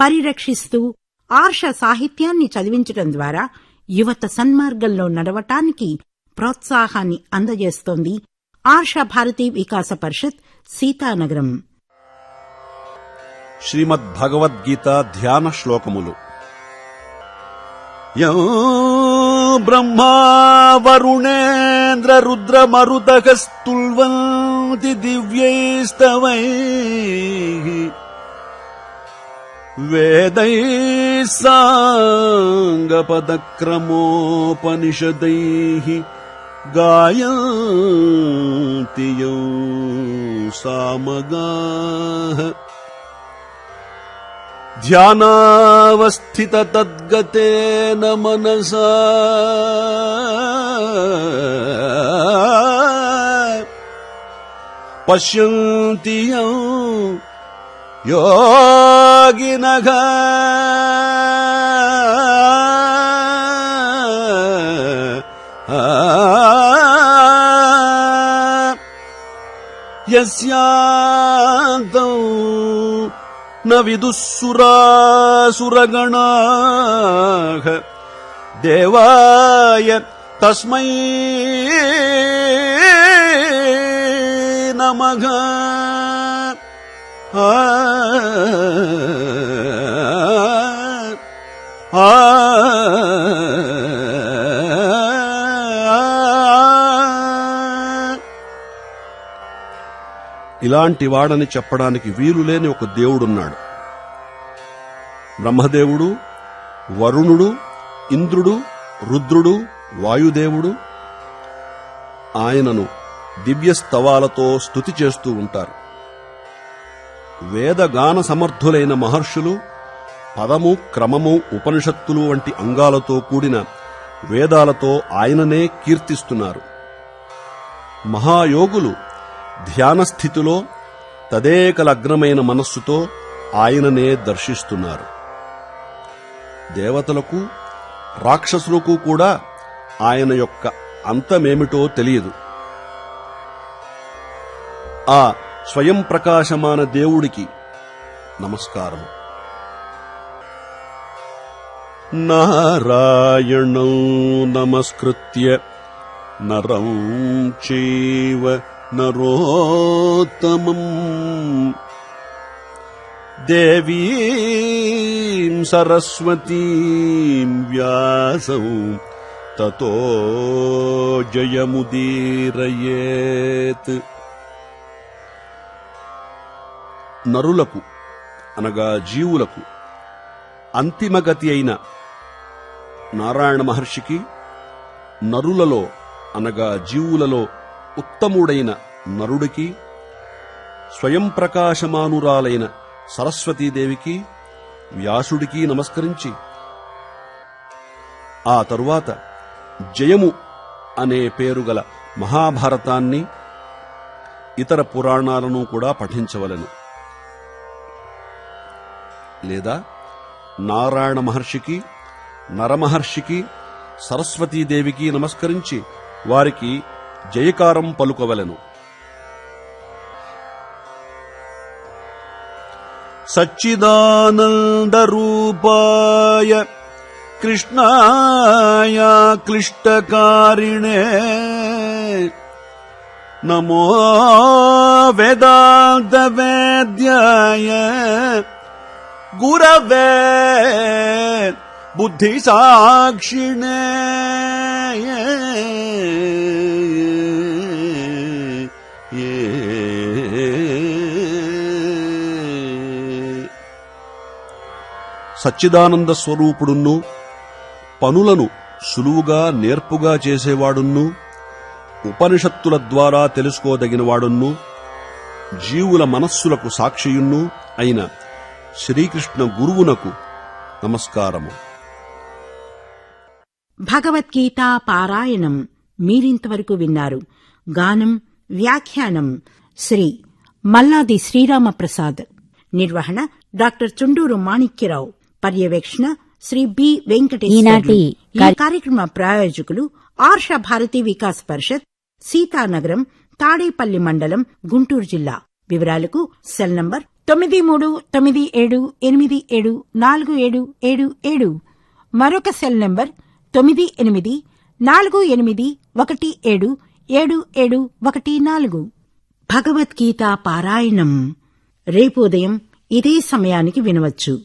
పరిరక్షిస్తూ ఆర్ష సాహిత్యాన్ని చదివించడం ద్వారా యువత సన్మార్గంలో నడవటానికి ప్రోత్సాహాన్ని అందజేస్తోంది ఆర్ష భారతీ వికాస పరిషత్ సీతానగరం. శ్రీమద్ భగవద్గీత ధ్యాన శ్లోకములు. యో బ్రహ్మా వరుణేంద్ర రుద్ర మరుతకస్తుల్వంతి దివ్యైస్తవై. वेदैः साङ्गपदक्रमोपनिषदैः गायन्ति यौ सामगाः। ध्यानावस्थिततद्गतेन मनसा। पश्यन्ति यौ योगिनः यस्यान्तौ न विदुःसुरासुरगणाः देवाय तस्मै नमः आ, आ, ఆ ఇలాంటి వాడని చెప్పడానికి వీలులేని ఒక దేవుడున్నాడు. బ్రహ్మదేవుడు వరుణుడు ఇంద్రుడు రుద్రుడు వాయుదేవుడు ఆయనను దివ్య స్తవాలతో స్తుతి చేస్తూ ఉంటారు. వేదగాన సమర్థులైన మహర్షులు పదము క్రమము ఉపనిషత్తులు వంటి అంగాలతో కూడిన వేదాలతో ఆయననే కీర్తిస్తున్నారు. మహాయోగులు ధ్యాన స్థితిలో తదేకలగ్నమైన మనస్సుతో ఆయననే దర్శిస్తున్నారు. దేవతలకు రాక్షసులకు కూడా ఆయన యొక్క అంతమేమిటో తెలియదు. ఆ స్వయం ప్రకాశమాన దేవుడికి నమస్కారం. నారాయణం నమస్కృత్య నరం చేవ నరోత్తమం. దేవీం సరస్వతీం వ్యాసం తతో జయముదీరయేత్. నరులకు అనగా జీవులకు అంతిమగతి అయిన నారాయణ మహర్షికి నరులలో అనగా జీవులలో ఉత్తముడైన నరుడికి స్వయం ప్రకాశమానురాలైన సరస్వతీదేవికి వ్యాసుడికి నమస్కరించి ఆ తరువాత జయము అనే పేరు గల మహాభారతాన్ని ఇతర పురాణాలను కూడా పఠించవలెను. లేదా నారాయణ మహర్షికి నరమహర్షికి సరస్వతీదేవికి నమస్కరించి వారికి జయకారం పలుకవలను. సచ్చిదానందరూపాయ కృష్ణాయ క్లిష్టకారిణే నమో వేదాంత వేద్యాయ గురవే బుద్ధి సాక్షిణే సచ్చిదానంద స్వరూపుడును పనులను సులువుగా నేర్పుగా చేసేవాడును ఉపనిషత్తుల ద్వారా తెలుసుకోదగినవాడును జీవుల మనస్సులకు సాక్షియున్ను అయిన శ్రీకృష్ణ గురువునకు నమస్కారము. భగవద్గీత పారాయణం మీరింతవరకు విన్నారు. గానం వ్యాఖ్యానం శ్రీ మల్లాది శ్రీరామ ప్రసాద్ నిర్వహణ డాక్టర్ చుండూరు మాణిక్యరావు. పర్యవేక్షణ శ్రీ బి వెంకటేశ్వర ఈనాటి ఈ కార్యక్రమ ప్రాయోజకులు ఆర్ష భారతి వికాస్ పరిషత్ సీతానగరం తాడేపల్లి మండలం గుంటూరు జిల్లా. వివరాలకు సెల్ నంబర్ తొమ్మిది మూడు తొమ్మిది ఏడు ఎనిమిది ఏడు నాలుగు ఏడు ఏడు ఏడు. మరొక సెల్ నంబర్ తొమ్మిది ఎనిమిది నాలుగు ఎనిమిది ఒకటి ఏడు ఏడు ఏడు ఒకటి నాలుగు. భగవద్గీత పారాయణం. రేపు ఉదయం ఇదే సమయానికి వినవచ్చు.